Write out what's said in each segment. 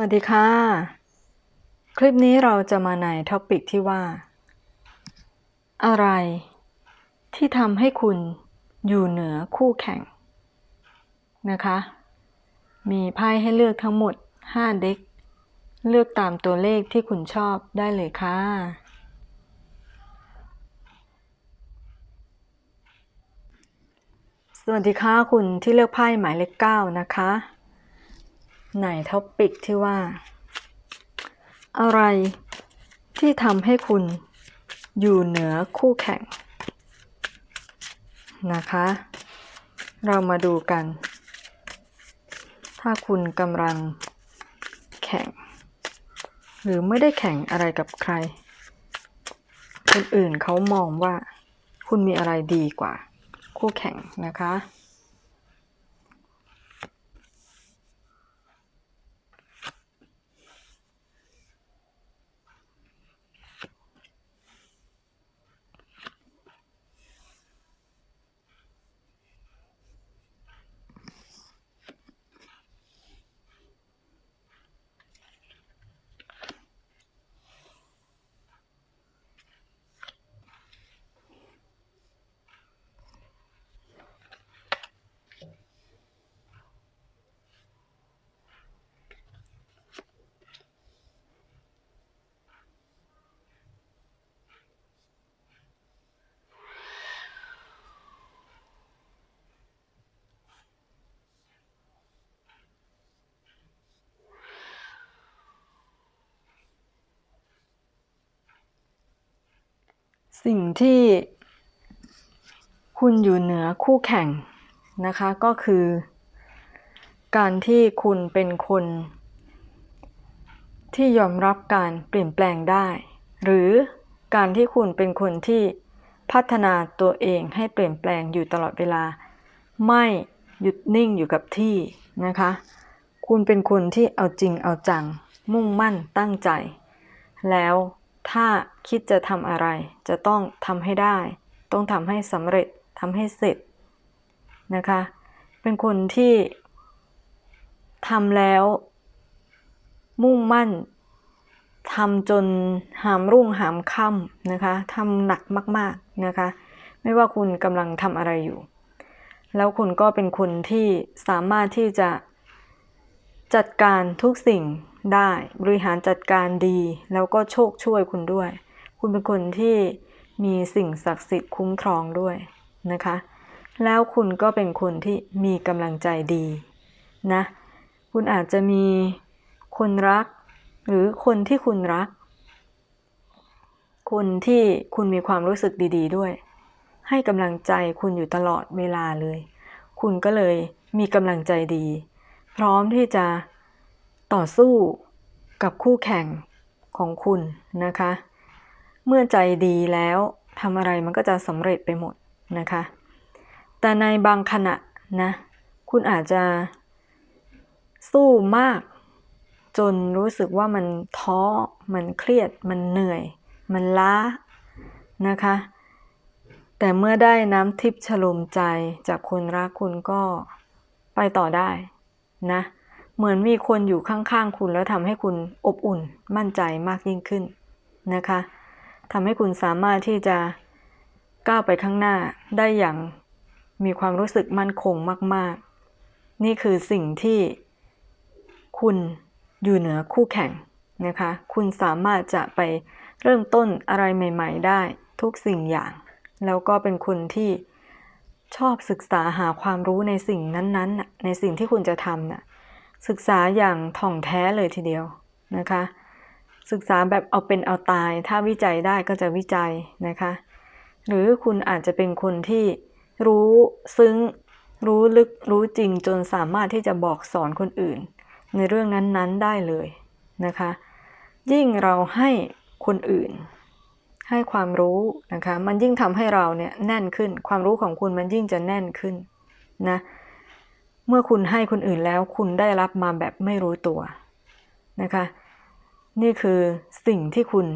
วัสดีค่ะ คลิปนี้เราจะมาในท็อปิกที่ว่า อะไร ที่ทำให้คุณอยู่เหนือคู่แข่ง นะคะ มีไพ่ให้เลือกทั้งหมด 5 เด็ก เลือกตามตัวเลขที่คุณชอบได้เลยค่ะสวัสดีค่ะคุณที่เลือกไพ่หมายเลข9นะคะ ในท็อปิกที่ว่า อะไรที่ทำให้คุณอยู่เหนือคู่แข่ง นะคะ เรามาดูกัน ถ้าคุณกำลังแข่ง หรือไม่ได้แข่งอะไรกับใคร คนอื่นเขามองว่า คุณมีอะไรดีกว่า คู่แข่งนะคะ สิ่งที่คุณอยู่เหนือคู่แข่งนะคะก็คือ การที่คุณเป็นคน ที่ยอมรับการเปลี่ยนแปลงได้ หรือการที่คุณเป็นคนที่พัฒนาตัวเองให้เปลี่ยนแปลงอยู่ตลอดเวลา ไม่หยุดนิ่งอยู่กับที่นะคะ คุณเป็นคนที่เอาจริงเอาจัง มุ่งมั่นตั้งใจ แล้ว ถ้าคิดจะทำอะไร จะต้องทำให้ได้ ต้องทำให้สำเร็จทำให้เสร็จนะคะ เป็นคนที่ทำแล้ว มุ่งมั่นทำจนหามรุ่งหามค่ำนะคะทำหนักมากๆนะคะ ไม่ว่าคุณกำลังทำอะไรอยู่ แล้วคุณก็เป็นคนที่สามารถที่จะจัดการทุกสิ่ง ได้บริหารจัดการดี แล้วก็โชคช่วยคุณด้วย คุณเป็นคนที่มีสิ่งศักดิ์สิทธิ์คุ้มครองด้วยนะคะ แล้วคุณก็เป็นคนที่มีกำลังใจดีนะ คุณอาจจะมีคนรัก หรือคนที่คุณรัก คนที่คุณมีความรู้สึกดี ๆ ด้วย ให้กำลังใจคุณอยู่ตลอดเวลาเลย คุณก็เลยมีกำลังใจดี พร้อมที่จะ ต่อสู้กับคู่แข่งของคุณนะคะ เมื่อใจดีแล้วทำอะไรมันก็จะสำเร็จไปหมดนะคะ แต่ในบางขณะนะ คุณอาจจะสู้มาก จนรู้สึกว่ามันท้อ มันเครียด มันเหนื่อย มันล้านะคะ แต่เมื่อได้น้ำทิพย์ฉลมใจจากคนรักคุณก็ไปต่อได้นะ เหมือนมีคนอยู่ข้างๆคุณแล้วทำให้คุณอบอุ่นมั่นใจมากยิ่งขึ้นนะคะทำให้คุณสามารถที่จะก้าวไปข้างหน้าได้อย่างมีความรู้สึกมั่นคงมาก ๆ นี่คือสิ่งที่คุณอยู่เหนือคู่แข่งนะคะ คุณสามารถจะไปเริ่มต้นอะไรใหม่ ๆ ได้ทุกสิ่งอย่าง แล้วก็เป็นคนที่ชอบศึกษาหาความรู้ในสิ่งนั้น ๆ ในสิ่งที่คุณจะทำน่ะ ศึกษาอย่างถ่องแท้เลยทีเดียวนะคะ ศึกษาแบบเอาเป็นเอาตาย ถ้าวิจัยได้ก็จะวิจัยนะคะ หรือคุณอาจจะเป็นคนที่รู้ซึ้งรู้ลึกรู้จริงจนสามารถที่จะบอกสอนคนอื่น ในเรื่องนั้นๆได้เลยนะคะ ยิ่งเราให้คนอื่น ให้ความรู้นะคะ มันยิ่งทำให้เราเนี่ยแน่นขึ้น ความรู้ของคุณมันยิ่งจะแน่นขึ้นนะ เมื่อคุณให้คนอื่นแล้วคุณได้รับมาแบบไม่รู้ตัวนะคะ นี่คือสิ่งที่คุณ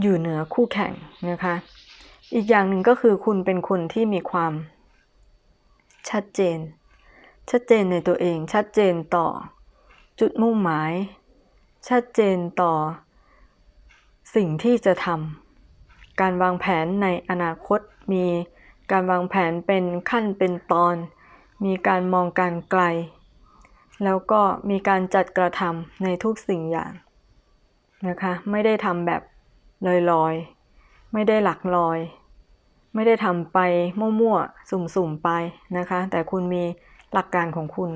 อยู่เหนือคู่แข่งนะคะ อีกอย่างหนึ่งก็คือคุณเป็นคนที่มีความ ชัดเจน ชัดเจนในตัวเอง ชัดเจนต่อ จุดมุ่งหมาย ชัดเจนต่อ สิ่งที่จะทำการวางแผนในอนาคตมีการวางแผนเป็นขั้นเป็นตอน มีการมองการไกล แล้วก็มีการจัดกระทำในทุกสิ่งอย่างนะคะ ไม่ได้ทำแบบลอยๆ ไม่ได้หลักลอย ไม่ได้ทำไปมั่วๆ สุ่มๆ ไปนะคะ แต่คุณมีหลักการของคุณ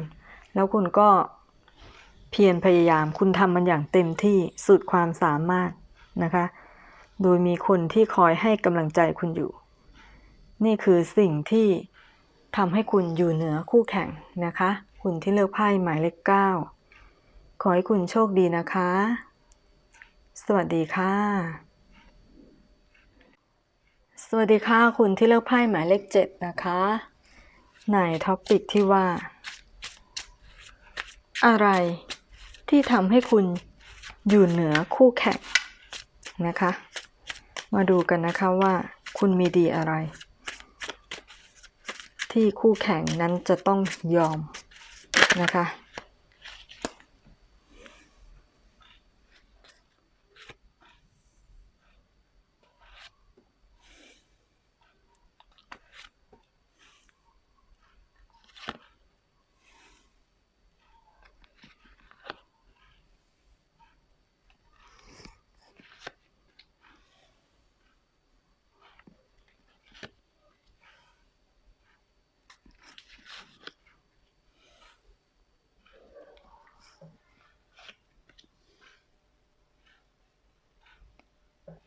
แล้วคุณก็เพียรพยายาม คุณทำมันอย่างเต็มที่สุดความสามารถนะคะ โดยมีคนที่คอยให้กำลังใจคุณอยู่ นี่คือสิ่งที่ ทำให้คุณอยู่เหนือคู่แข่งนะคะ คุณที่เลือกไพ่หมายเลขเก้าขอให้คุณโชคดีนะคะ สวัสดีค่ะ สวัสดีค่ะ คุณที่เลือกไพ่หมายเลขเจ็ดนะคะในท็อปิกที่ว่า อะไรที่ทำให้คุณอยู่เหนือคู่แข่งนะคะ มาดูกันนะคะว่าคุณมีดีอะไร ที่คู่แข่งนั้นจะต้องยอมนะคะ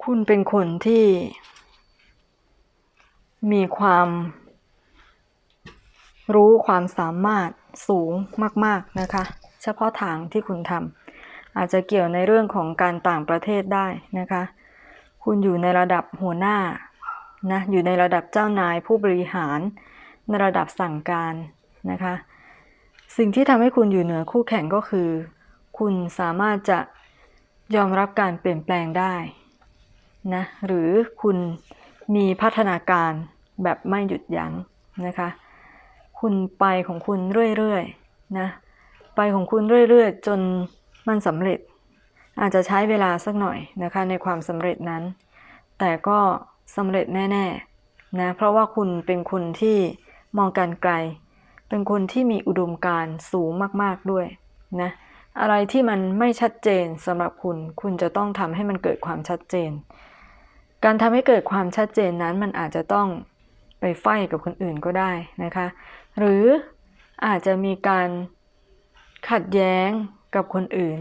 คุณเป็นคนที่มีความรู้ความสามารถสูงมาก ๆ นะคะ เฉพาะทางที่คุณทำอาจจะเกี่ยวในเรื่องของการต่างประเทศได้นะคะ คุณอยู่ในระดับหัวหน้านะอยู่ในระดับเจ้านายผู้บริหาร ในระดับสั่งการนะคะ สิ่งที่ทำให้คุณอยู่เหนือคู่แข่งก็คือ คุณสามารถจะยอมรับการเปลี่ยนแปลงได้ นะหรือคุณมีพัฒนาการแบบไม่หยุดยั้งนะคะ คุณไปของคุณเรื่อยๆนะไปของคุณเรื่อยๆ จนมันสำเร็จ อาจจะใช้เวลาสักหน่อยนะคะในความสำเร็จนั้น แต่ก็สำเร็จแน่ๆนะเพราะว่าคุณเป็นคนที่มองการไกล เป็นคนที่มีอุดมการณ์สูงมากๆด้วยนะอะไรที่มันไม่ชัดเจนสำหรับคุณ คุณจะต้องทำให้มันเกิดความชัดเจน การทำให้เกิดความชัดเจนนั้นมันอาจจะต้องไปไฟกับคนอื่นก็ได้นะคะ หรืออาจจะมีการขัดแย้งกับคนอื่น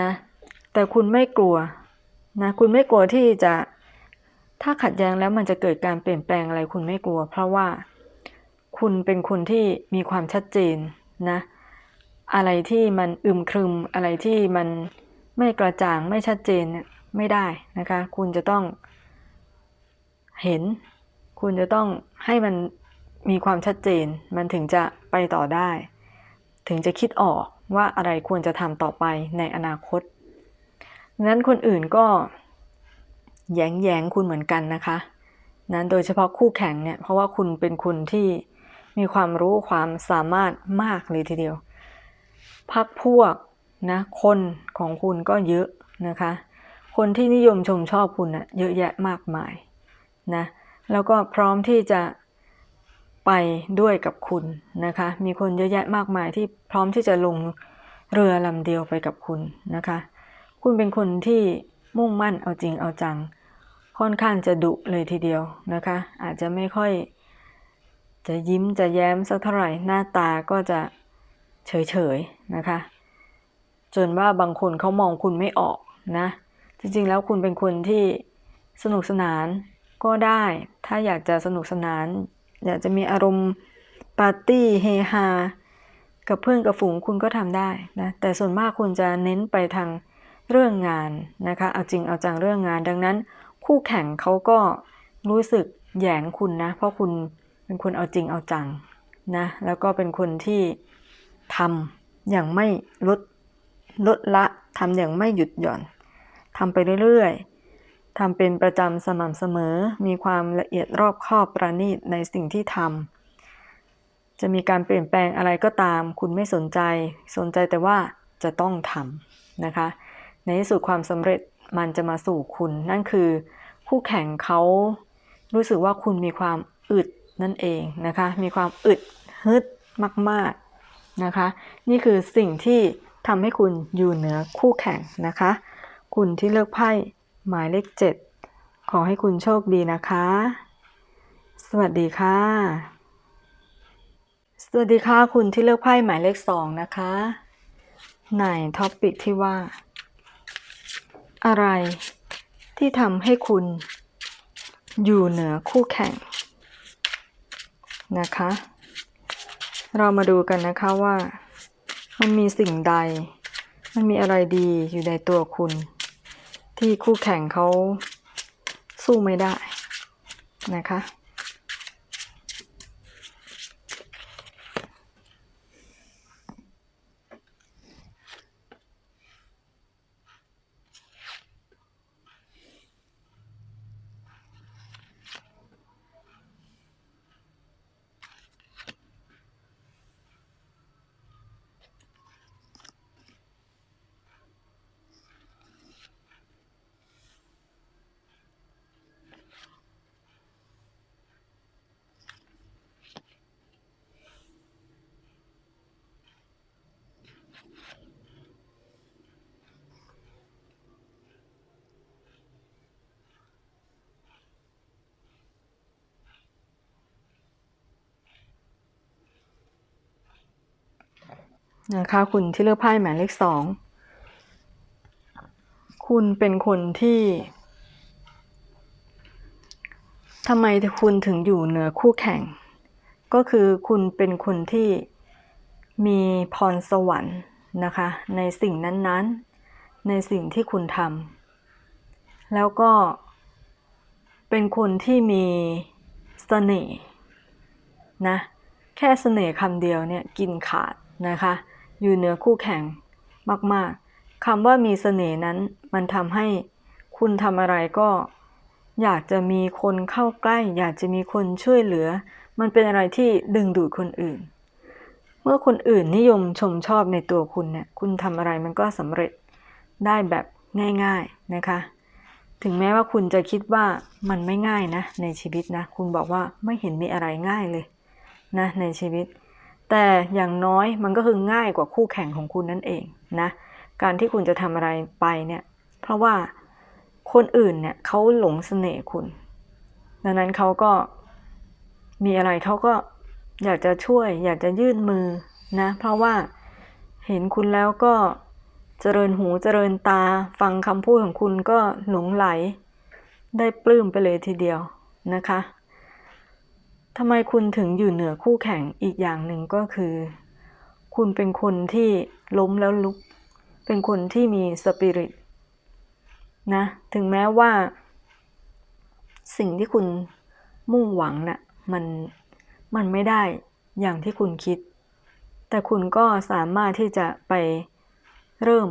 นะแต่คุณไม่กลัวนะคุณไม่กลัวที่จะถ้าขัดแย้งแล้วมันจะเกิดการเปลี่ยนแปลงอะไรคุณไม่กลัว เพราะว่าคุณเป็นคนที่มีความชัดเจนนะอะไรที่มันอึมครึมอะไรที่มันไม่กระจ่างไม่ชัดเจนเนี่ย ไม่ได้นะคะ คุณจะต้องเห็น คุณจะต้องให้มันมีความชัดเจน มันถึงจะไปต่อได้ ถึงจะคิดออกว่าอะไรควรจะทำต่อไปในอนาคต นั้นคนอื่นก็แย้งแย้งคุณเหมือนกันนะคะ นั้นโดยเฉพาะคู่แข่งเนี่ย เพราะว่าคุณเป็นคนที่มีความรู้ความสามารถมากเลยทีเดียว พักพวกนะคนของคุณก็เยอะนะคะ คนที่นิยมชมชอบคุณนะเยอะแยะมากมายนะแล้วก็พร้อมที่จะไปด้วยกับคุณนะคะ มีคนเยอะแยะมากมายที่พร้อมที่จะลงเรือลำเดียวไปกับคุณนะคะ คุณเป็นคนที่มุ่งมั่นเอาจริงเอาจัง ค่อนข้างจะดุเลยทีเดียวนะคะ อาจจะไม่ค่อย จะยิ้มจะแย้มสักเท่าไหร่หน้าตาก็จะเฉยๆนะคะ จนว่าบางคนเขามองคุณไม่ออกนะ จริงๆ แล้วคุณเป็นคนที่สนุกสนานก็ได้ ถ้าอยากจะสนุกสนาน อยากจะมีอารมณ์ปาร์ตี้เฮฮากับเพื่อนกับฝูงคุณก็ทำได้นะ แต่ส่วนมากคุณจะเน้นไปทางเรื่องงานนะคะ เอาจริงเอาจังเรื่องงาน ดังนั้น คู่แข่งเขาก็รู้สึกแยงคุณนะ เพราะคุณเป็นคนเอาจริงเอาจังนะ แล้วก็เป็นคนที่ทำอย่างไม่ลดลดละทำอย่างไม่หยุดหย่อน ทำไปเรื่อยๆทำเป็นประจำสม่ำเสมอ มีความละเอียดรอบคอบประณีตในสิ่งที่ทำจะมีการเปลี่ยนแปลงอะไรก็ตาม คุณไม่สนใจ สนใจแต่ว่าจะต้องทำนะคะ ในที่สุดความสำเร็จมันจะมาสู่คุณ นั่นคือคู่แข่งเขารู้สึกว่าคุณมีความอึดนั่นเองนะคะ มีความอึดฮึดมากๆนะคะ นี่คือสิ่งที่ทำให้คุณอยู่เหนือคู่แข่งนะคะ คุณที่เลือกไพ่หมายเลขเจ็ดขอให้คุณโชคดีนะคะ สวัสดีค่ะ สวัสดีค่ะคุณที่เลือกไพ่หมายเลขสองนะคะในท็อปิกที่ว่า อะไรที่ทำให้คุณอยู่เหนือคู่แข่งนะคะ เรามาดูกันนะคะว่า มันมีสิ่งใด มันมีอะไรดีอยู่ในตัวคุณ ที่คู่แข่งเขาสู้ไม่ได้นะคะ นะคะคุณที่เลือกไพ่หมายเลขสองคุณเป็นคนที่ทำไมคุณถึงอยู่เหนือคู่แข่ง ก็คือคุณเป็นคนที่มีพรสวรรค์นะคะ ในสิ่งนั้นๆ ในสิ่งที่คุณทำแล้วก็เป็นคนที่มีเสน่ห์นะแค่เสน่ห์คำเดียวเนี่ยกินขาดนะคะ อยู่เหนือคู่แข่ง มากๆคำว่ามีเสน่ห์นั้น มันทำให้คุณทำอะไรก็ อยากจะมีคนเข้าใกล้ อยากจะมีคนช่วยเหลือ มันเป็นอะไรที่ดึงดูดคนอื่น เมื่อคนอื่นนิยมชมชอบในตัวคุณเนี่ยคุณทำอะไรมันก็สำเร็จได้แบบง่ายๆนะคะ ถึงแม้ว่าคุณจะคิดว่ามันไม่ง่ายนะในชีวิตนะ คุณบอกว่าไม่เห็นมีอะไรง่ายเลยนะในชีวิต แต่อย่างน้อยมันก็คือง่ายกว่าคู่แข่งของคุณนั่นเองนะ การที่คุณจะทำอะไรไปเนี่ย เพราะว่าคนอื่นเนี่ยเขาหลงเสน่ห์คุณ ดังนั้นเขาก็มีอะไรเขาก็อยากจะช่วย อยากจะยื่นมือนะ เพราะว่าเห็นคุณแล้วก็เจริญหูเจริญตา ฟังคำพูดของคุณก็หลงไหล ได้ปลื้มไปเลยทีเดียวนะคะ ทำไมคุณถึงอยู่เหนือคู่แข่งอีกอย่างหนึ่งก็คือ คุณเป็นคนที่ล้มแล้วลุก เป็นคนที่มีสปิริตนะ ถึงแม้ว่า สิ่งที่คุณมุ่งหวังนะ่ะมันมันไม่ได้อย่างที่คุณคิด แต่คุณก็สามารถที่จะไปเริ่ม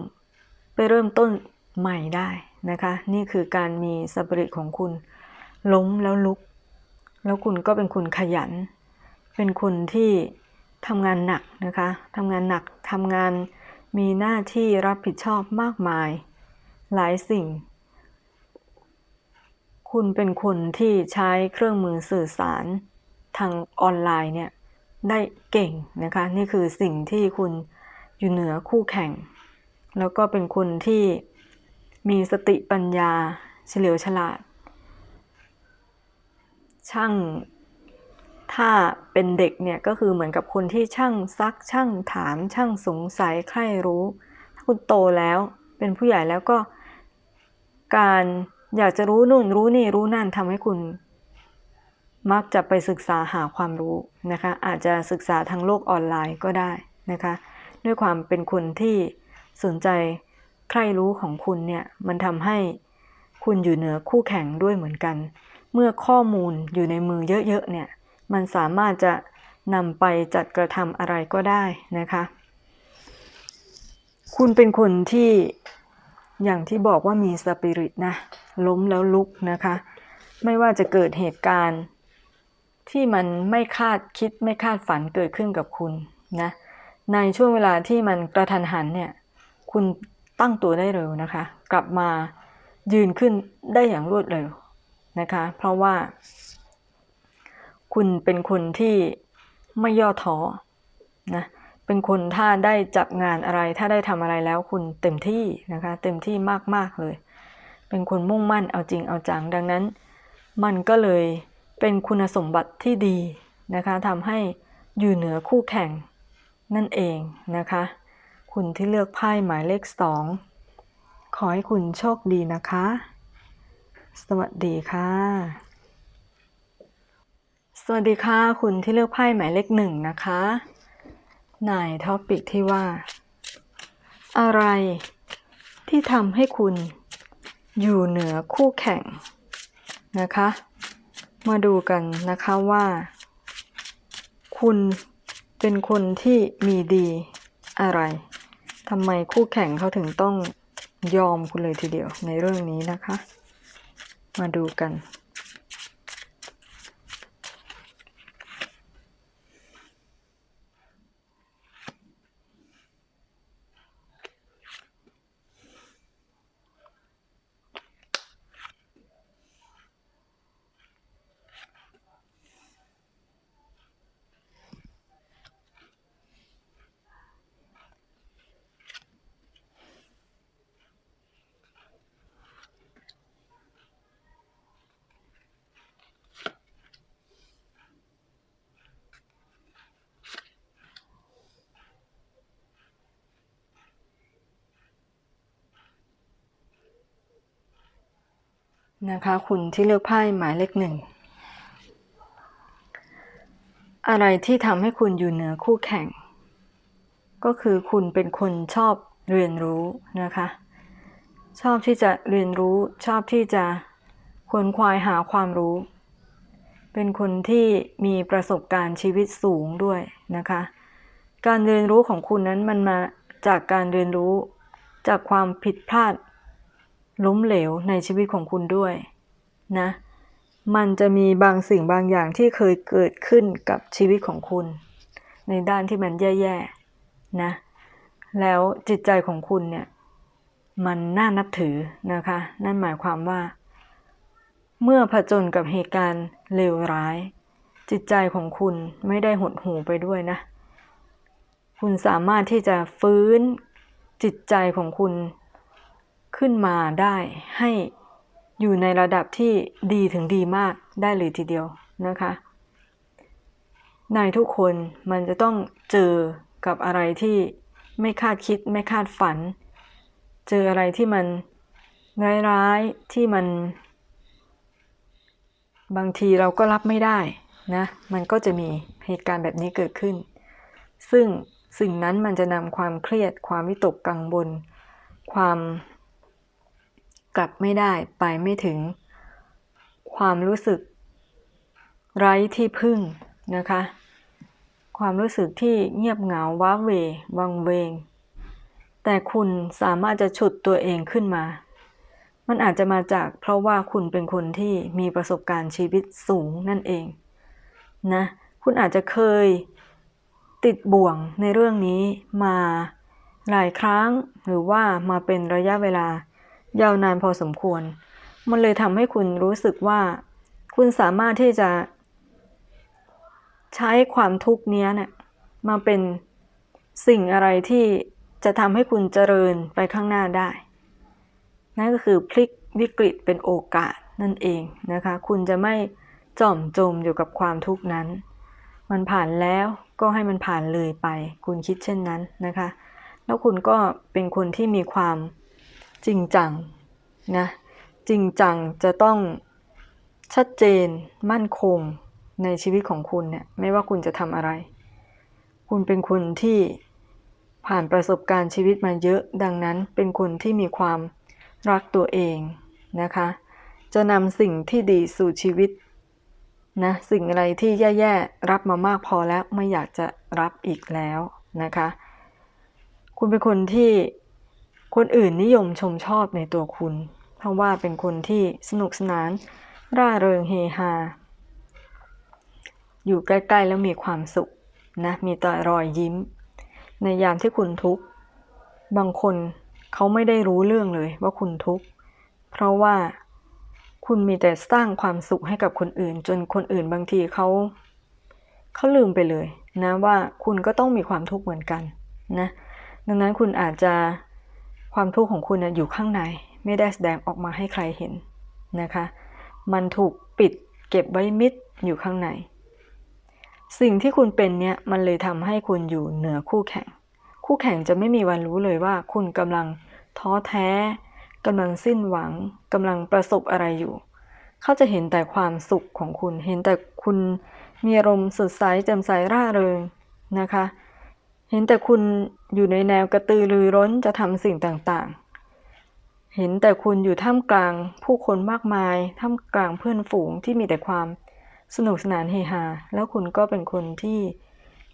ไปเริ่มต้นใหม่ได้นะคะ นี่คือการมีสปิริตของคุณล้มแล้วลุก แล้วคุณก็เป็นคนขยัน เป็นคนที่ทำงานหนักนะคะทำงานหนักทำงานมีหน้าที่รับผิดชอบมากมาย หลายสิ่ง คุณเป็นคนที่ใช้เครื่องมือสื่อสารทางออนไลน์เนี่ยได้เก่งนะคะ นี่คือสิ่งที่คุณอยู่เหนือคู่แข่ง แล้วก็เป็นคนที่มีสติปัญญาเฉลียวฉลาด ช่างถ้าเป็นเด็กเนี่ยก็คือเหมือนกับคนที่ช่างซักช่างถามช่างสงสัยใครรู้ ถ้าคุณโตแล้วเป็นผู้ใหญ่แล้วก็ การอยากจะรู้นู่นรู้นี่รู้นั่นทำให้คุณ มักจะไปศึกษาหาความรู้นะคะ อาจจะศึกษาทางโลกออนไลน์ก็ได้นะคะ ด้วยความเป็นคนที่สนใจใครรู้ของคุณเนี่ยมันทำให้คุณอยู่เหนือคู่แข่งด้วยเหมือนกัน เมื่อข้อมูลอยู่ในมือเยอะๆเนี่ย มันสามารถจะนำไปจัดกระทำอะไรก็ได้นะคะ คุณเป็นคนที่อย่างที่บอกว่ามีสปิริตนะ ล้มแล้วลุกนะคะ ไม่ว่าจะเกิดเหตุการณ์ที่มันไม่คาดคิดไม่คาดฝันเกิดขึ้นกับคุณนะ ในช่วงเวลาที่มันกระทันหันเนี่ย คุณตั้งตัวได้เร็วนะคะ กลับมายืนขึ้นได้อย่างรวดเร็ว นะคะ เพราะว่า คุณเป็นคนที่ไม่ย่อท้อนะเป็นคนถ้าได้จับงานอะไร ถ้าได้ทำอะไรแล้วคุณเต็มที่นะคะ เต็มที่มาก ๆ เลย เป็นคนมุ่งมั่นเอาจริงเอาจังดังนั้น มันก็เลยเป็นคุณสมบัติที่ดีนะคะทำให้อยู่เหนือคู่แข่งนั่นเองนะคะ คุณที่เลือกไพ่หมายเลขสองขอให้คุณโชคดีนะคะ สวัสดีค่ะ สวัสดีค่ะ คุณที่เลือกไพ่หมายเลขหนึ่งนะคะในท็อปิกที่ว่า อะไรที่ทำให้คุณอยู่เหนือคู่แข่งนะคะ มาดูกันนะคะว่า คุณเป็นคนที่มีดีอะไรทำไมคู่แข่งเขาถึงต้องยอมคุณเลยทีเดียวในเรื่องนี้นะคะ มาดูกัน นะคะคุณที่เลือกไพ่หมายเลขหนึ่ง อะไรที่ทำให้คุณอยู่เหนือคู่แข่ง ก็คือคุณเป็นคนชอบเรียนรู้นะคะ ชอบที่จะเรียนรู้ชอบที่จะควนควายหาความรู้ เป็นคนที่มีประสบการณ์ชีวิตสูงด้วยนะคะ การเรียนรู้ของคุณนั้นมันมาจากการเรียนรู้จากความผิดพลาด ล้มเหลวในชีวิตของคุณด้วยนะ มันจะมีบางสิ่งบางอย่างที่เคยเกิดขึ้นกับชีวิตของคุณ ในด้านที่มันแย่ๆนะ แล้วจิตใจของคุณเนี่ย มันน่านับถือนะคะ นั่นหมายความว่า เมื่อผจญกับเหตุการณ์เลวร้าย จิตใจของคุณไม่ได้หดหูไปด้วยนะ คุณสามารถที่จะฟื้นจิตใจของคุณ ขึ้นมาได้ให้อยู่ในระดับที่ดีถึงดีมากได้เลยทีเดียวนะคะ ในทุกคนมันจะต้องเจอกับอะไรที่ไม่คาดคิดไม่คาดฝัน เจออะไรที่มันร้ายๆที่มัน บางทีเราก็รับไม่ได้นะมันก็จะมีเหตุการณ์แบบนี้เกิดขึ้น ซึ่งสิ่งนั้นมันจะนำความเครียด ความวิตกกังวลความ กลับไม่ได้ไปไม่ถึง ความรู้สึก ไร้ที่พึ่งนะคะ ความรู้สึกที่เงียบเหงาว้าเววังเวง แต่คุณสามารถจะฉุดตัวเองขึ้นมา มันอาจจะมาจากเพราะว่าคุณเป็นคนที่มีประสบการณ์ชีวิตสูงนั่นเองนะคุณอาจจะเคยติดบ่วงในเรื่องนี้มาหลายครั้งหรือว่ามาเป็นระยะเวลา ยาวนานพอสมควร มันเลยทำให้คุณรู้สึกว่า คุณสามารถที่จะ ใช้ความทุกข์นี้เนี่ยมาเป็นสิ่งอะไรที่จะทำให้คุณเจริญไปข้างหน้าได้ นั่นก็คือพลิกวิกฤตเป็นโอกาสนั่นเองนะคะ คุณจะไม่จอมจมอยู่กับความทุกข์นั้น มันผ่านแล้วก็ให้มันผ่านเลยไป คุณคิดเช่นนั้นนะคะ แล้วคุณก็เป็นคนที่มีความ จริงจังนะจริงจังจะต้องชัดเจนมั่นคงในชีวิตของคุณเนี่ยไม่ว่าคุณจะทำอะไร คุณเป็นคนที่ผ่านประสบการณ์ชีวิตมาเยอะ ดังนั้นเป็นคนที่มีความรักตัวเองนะคะ จะนำสิ่งที่ดีสู่ชีวิตนะสิ่งอะไรที่แย่ๆรับมามากพอแล้วไม่อยากจะรับอีกแล้วนะคะ คุณเป็นคนที่ คนอื่นนิยมชมชอบในตัวคุณ เพราะว่าเป็นคนที่สนุกสนาน ร่าเริงเฮฮา อยู่ใกล้ๆแล้วมีความสุขนะ มีแต่รอยยิ้ม ในยามที่คุณทุกข์ บางคนเขาไม่ได้รู้เรื่องเลยว่าคุณทุกข์ เพราะว่าคุณมีแต่สร้างความสุขให้กับคนอื่น จนคนอื่นบางทีเขาเขาลืมไปเลยนะว่าคุณก็ต้องมีความทุกข์เหมือนกันนะ ดังนั้นคุณอาจจะ ความทุกข์ของคุณนะอยู่ข้างในไม่ได้แสดงออกมาให้ใครเห็นนะคะ มันถูกปิดเก็บไว้มิดอยู่ข้างใน สิ่งที่คุณเป็นเนี่ยมันเลยทำให้คุณอยู่เหนือคู่แข่ง คู่แข่งจะไม่มีวันรู้เลยว่า คุณกำลังท้อแท้กำลังสิ้นหวังกำลังประสบอะไรอยู่ เขาจะเห็นแต่ความสุขของคุณ เห็นแต่คุณมีอารมณ์สดใสแจ่มใสร่าเริงนะคะ เห็นแต่คุณอยู่ในแนวกระตือรือร้นจะทำสิ่งต่างๆ เห็นแต่คุณอยู่ท่ามกลางผู้คนมากมาย ท่ามกลางเพื่อนฝูงที่มีแต่ความสนุกสนานเฮฮา แล้วคุณก็เป็นคนที่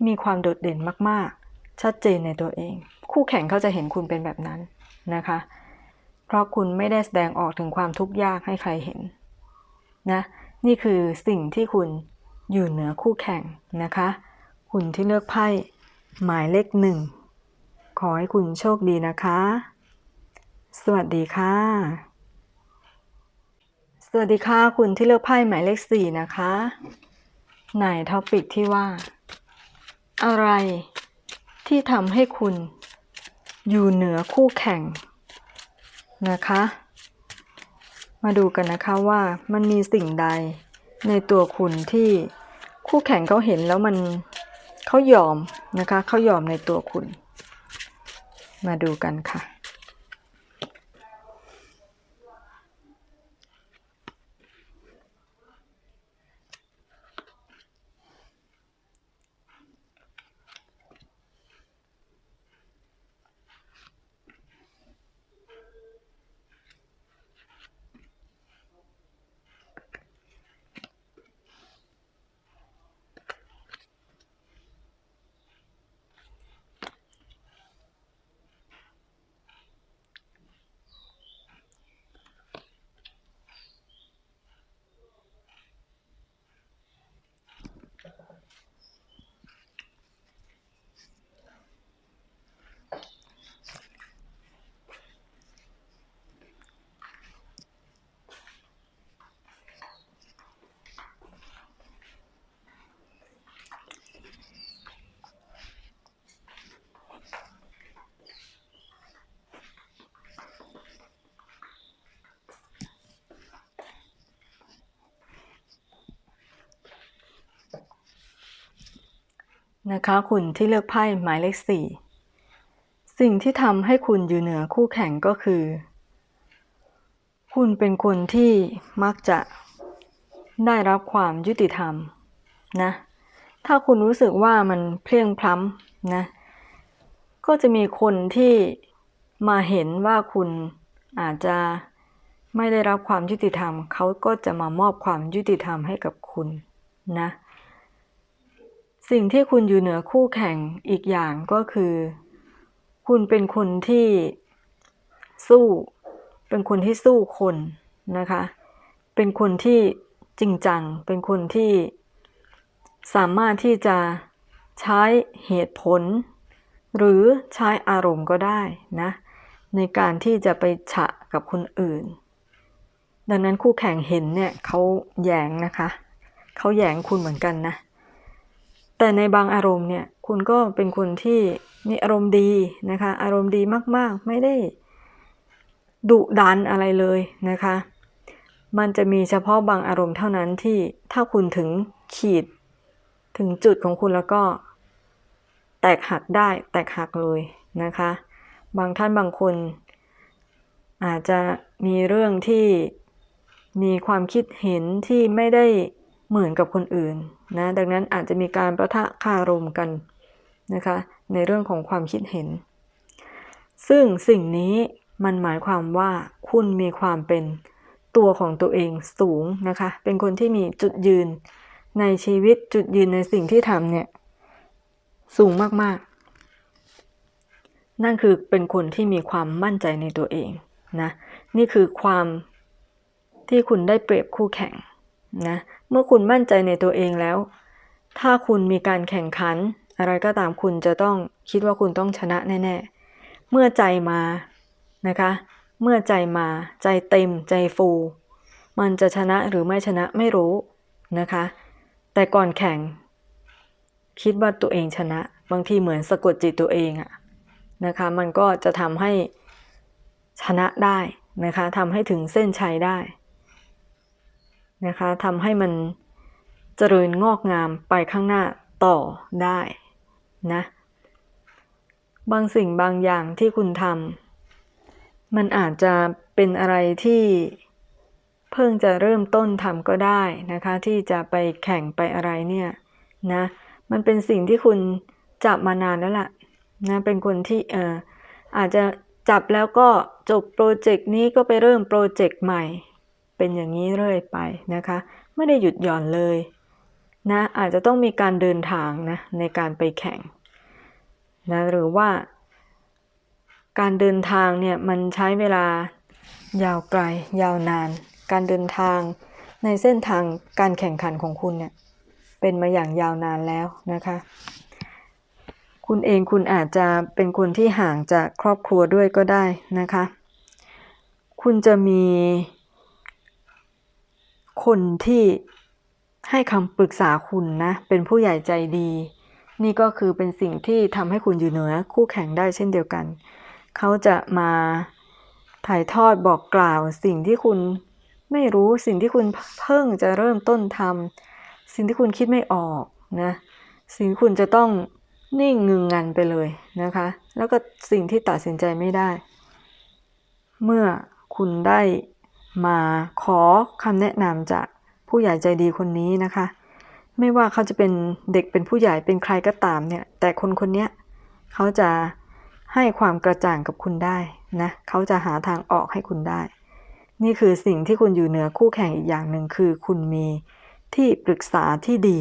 มีความโดดเด่นมากๆ ชัดเจนในตัวเอง คู่แข่งเขาจะเห็นคุณเป็นแบบนั้นนะคะ เพราะคุณไม่ได้แสดงออกถึงความทุกข์ยากให้ใครเห็นนะนี่คือสิ่งที่คุณอยู่เหนือคู่แข่งนะคะ คุณที่เลือกไพ่ หมายเลขหนึ่ง ขอให้คุณโชคดีนะคะ สวัสดีค่ะ สวัสดีค่ะคุณที่เลือกไพ่หมายเลขสี่นะคะในท็อปิกที่ว่า อะไรที่ทำให้คุณอยู่เหนือคู่แข่งนะคะ มาดูกันนะคะว่ามันมีสิ่งใดในตัวคุณที่คู่แข่งเขาเห็นแล้วมัน เขายอมนะคะเขายอมในตัวคุณ มาดูกันค่ะ นะคะ คุณที่เลือกไพ่หมายเลขสี่สิ่งที่ทำให้คุณอยู่เหนือคู่แข่งก็คือ คุณเป็นคนที่มักจะได้รับความยุติธรรมนะ ถ้าคุณรู้สึกว่ามันเพลียงพล้ำนะ ก็จะมีคนที่มาเห็นว่าคุณอาจจะไม่ได้รับความยุติธรรม เขาก็จะมามอบความยุติธรรมให้กับคุณนะ สิ่งที่คุณอยู่เหนือคู่แข่งอีกอย่างก็คือ คุณเป็นคนที่สู้ เป็นคนที่สู้คนนะคะ เป็นคนที่จริงจัง เป็นคนที่สามารถที่จะใช้เหตุผล หรือใช้อารมณ์ก็ได้นะ ในการที่จะไปฉะกับคนอื่น ดังนั้นคู่แข่งเห็นเนี่ยเขาแยงนะคะ เขาแยงคุณเหมือนกันนะ แต่ในบางอารมณ์เนี่ยคุณก็เป็นคนที่มีอารมณ์ดีนะคะอารมณ์ดีมากๆ ไม่ได้ดุดันอะไรเลยนะคะ มันจะมีเฉพาะบางอารมณ์เท่านั้นที่ถ้าคุณถึงขีดถึงจุดของคุณแล้วก็ แตกหักได้แตกหักเลยนะคะ บางท่านบางคน อาจจะมีเรื่องที่มีความคิดเห็นที่ไม่ได้ เหมือนกับคนอื่นนะดังนั้นอาจจะมีการประทะคารมกันนะคะในเรื่องของความคิดเห็น ซึ่งสิ่งนี้มันหมายความว่าคุณมีความเป็นตัวของตัวเองสูงนะคะเป็นคนที่มีจุดยืนในชีวิตจุดยืนในสิ่งที่ทำเนี่ยสูงมากๆ นั่นคือเป็นคนที่มีความมั่นใจในตัวเองนะนี่คือความที่คุณได้เปรียบคู่แข่ง นะเมื่อคุณมั่นใจในตัวเองแล้ว ถ้าคุณมีการแข่งขัน อะไรก็ตามคุณจะต้องคิดว่าคุณต้องชนะแน่ ๆ เมื่อใจมานะคะ เมื่อใจมาใจเต็มใจฟู มันจะชนะหรือไม่ชนะไม่รู้นะคะ แต่ก่อนแข่ง คิดว่าตัวเองชนะ บางทีเหมือนสะกดจิตตัวเองอะนะคะ มันก็จะทำให้ชนะได้นะคะทำให้ถึงเส้นชัยได้ นะคะทำให้มันเจริญงอกงามไปข้างหน้าต่อได้นะบางสิ่งบางอย่างที่คุณทำมันอาจจะเป็นอะไรที่เพิ่งจะเริ่มต้นทำก็ได้นะคะ ที่จะไปแข่งไปอะไรเนี่ยนะมันเป็นสิ่งที่คุณจับมานานแล้วล่ะนะเป็นคนที่เอออาจจะจับแล้วก็จบโปรเจกต์นี้ก็ไปเริ่มโปรเจกต์ใหม่ เป็นอย่างนี้เรื่อยไปนะคะ ไม่ได้หยุดหย่อนเลยนะอาจจะต้องมีการเดินทางนะในการไปแข่งนะหรือว่าการเดินทางเนี่ยมันใช้เวลายาวไกล ยาวนาน การเดินทางในเส้นทางการแข่งขันของคุณเนี่ยเป็นมาอย่างยาวนานแล้วนะคะ คุณเองคุณอาจจะเป็นคนที่ห่างจากครอบครัวด้วยก็ได้นะคะ คุณจะมี คนที่ให้คำปรึกษาคุณนะ เป็นผู้ใหญ่ใจดี นี่ก็คือเป็นสิ่งที่ทำให้คุณอยู่เหนือคู่แข่งได้เช่นเดียวกัน เขาจะมาถ่ายทอดบอกกล่าว สิ่งที่คุณไม่รู้สิ่งที่คุณเพิ่งจะเริ่มต้นทำสิ่งที่คุณคิดไม่ออกนะสิ่งที่คุณจะต้องนิ่งงึงงันไปเลยนะคะ แล้วก็สิ่งที่ตัดสินใจไม่ได้ เมื่อคุณได้ มาขอคำแนะนำจากผู้ใหญ่ใจดีคนนี้นะคะ ไม่ว่าเขาจะเป็นเด็กเป็นผู้ใหญ่เป็นใครก็ตามเนี่ย แต่คนคนนี้เขาจะให้ความกระจ่างกับคุณได้นะเขาจะหาทางออกให้คุณได้ นี่คือสิ่งที่คุณอยู่เหนือคู่แข่งอีกอย่างหนึ่งคือ คุณมีที่ปรึกษาที่ดี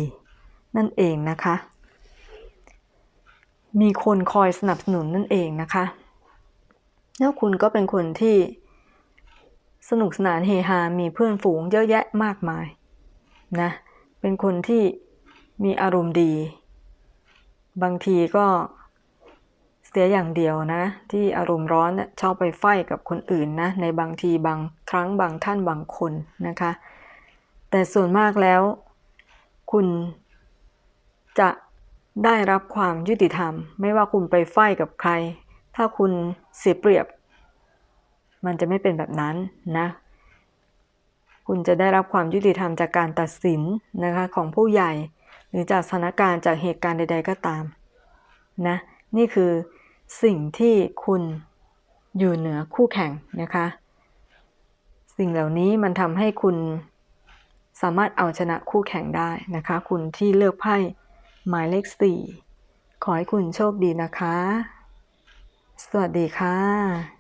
นั่นเองนะคะ มีคนคอยสนับสนุนนั่นเองนะคะ แล้วคุณก็เป็นคนที่ สนุกสนานเฮฮา มีเพื่อนฝูงเยอะแยะมากมายนะ เป็นคนที่มีอารมณ์ดี บางทีก็เสียอย่างเดียวนะ ที่อารมณ์ร้อนชอบไปไฟกับคนอื่นนะ ในบางทีบางครั้งบางท่านบางคนนะคะ แต่ส่วนมากแล้ว คุณจะได้รับความยุติธรรม ไม่ว่าคุณไปไฟกับใคร ถ้าคุณเสียเปรียบ มันจะไม่เป็นแบบนั้นนะ คุณจะได้รับความยุติธรรมจากการตัดสินนะคะของผู้ใหญ่ หรือจากสถานการณ์จากเหตุการณ์ใด ๆ ก็ตามนะนี่คือสิ่งที่คุณอยู่เหนือคู่แข่งนะคะ สิ่งเหล่านี้มันทำให้คุณสามารถเอาชนะคู่แข่งได้นะคะ คุณที่เลือกไพ่หมายเลข4ขอให้คุณโชคดีนะคะ สวัสดีค่ะ